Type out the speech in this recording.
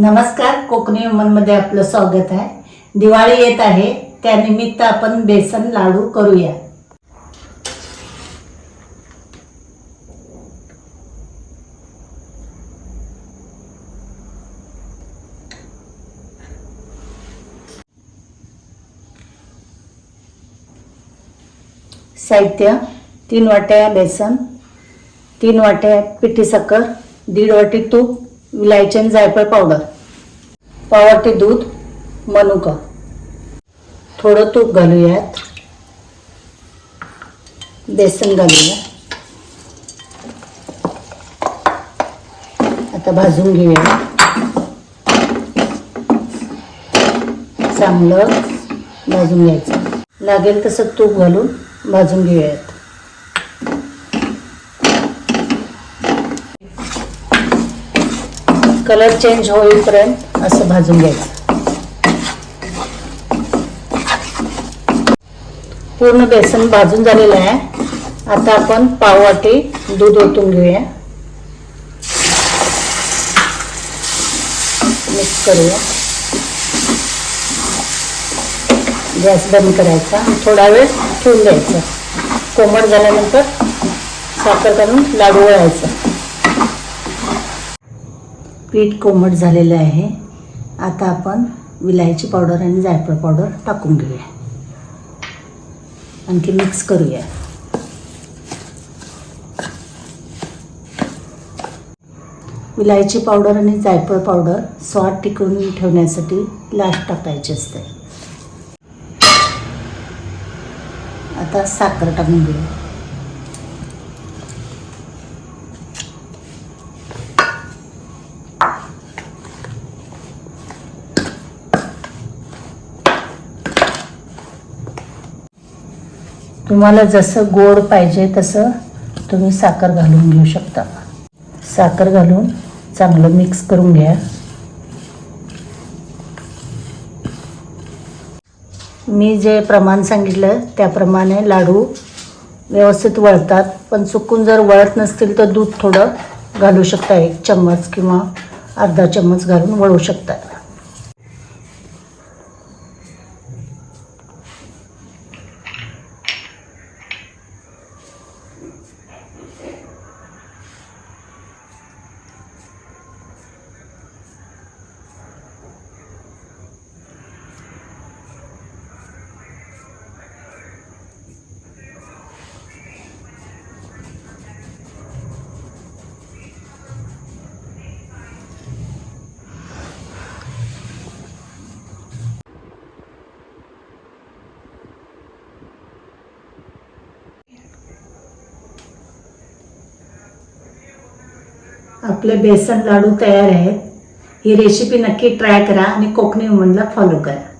नमस्कार कोकणी मध्ये आपलं स्वागत आहे. दिवाळी येत आहे त्यानिमित्त आपण बेसन लाडू करूया. साहित्य तीन वाट्या बेसन तीन वाट्या पिठी साखर दीड वाटी तूप विलायची आणि जायफळ पावडर पाव वाटी दूध मनुका. थोडं तूप घालूयात. बेसन घालूया. आता भाजून घेऊया. चांगलं भाजून घ्यायचं. लागेल तसं तूप घालून भाजून घेऊयात. कलर चेंज होईपर्यंत असं भाजून घ्यायचं. पूर्ण बेसन भाजून झालेलं आहे. आता आपण पाववाटी दूध ओतून घेऊया. मिक्स करूया. गॅस बंद करायचा. थोडा वेळ ठेवून द्यायचा. कोमट झाल्यानंतर साखर घालून लाडू वळायचा. पीठ कोमट झालेलं आहे. आता आपण विलायची पावडर आणि जायफळ पावडर टाकून घेऊया. आणखी मिक्स करूया. विलायची पावडर आणि जायफळ पावडर स्वाद टिकवून ठेवण्यासाठी लास्ट टाकायची असते. आता साखर टाकून घेऊया. तुम्हाला जसं गोड पाहिजे तसं तुम्ही साखर घालून घेऊ शकता. साखर घालून चांगलं मिक्स करून घ्या. मी जे प्रमाण सांगितलं त्याप्रमाणे लाडू व्यवस्थित वळतात. पण चुकून जर वळत नसतील तर दूध थोडं घालू शकता. एक चम्मच किंवा अर्धा चम्मच घालून वळू शकता. आपले बेसन लाडू तयार आहेत. ही रेसिपी नक्की ट्राय करा आणि कोकणी वुमनला फॉलो करा.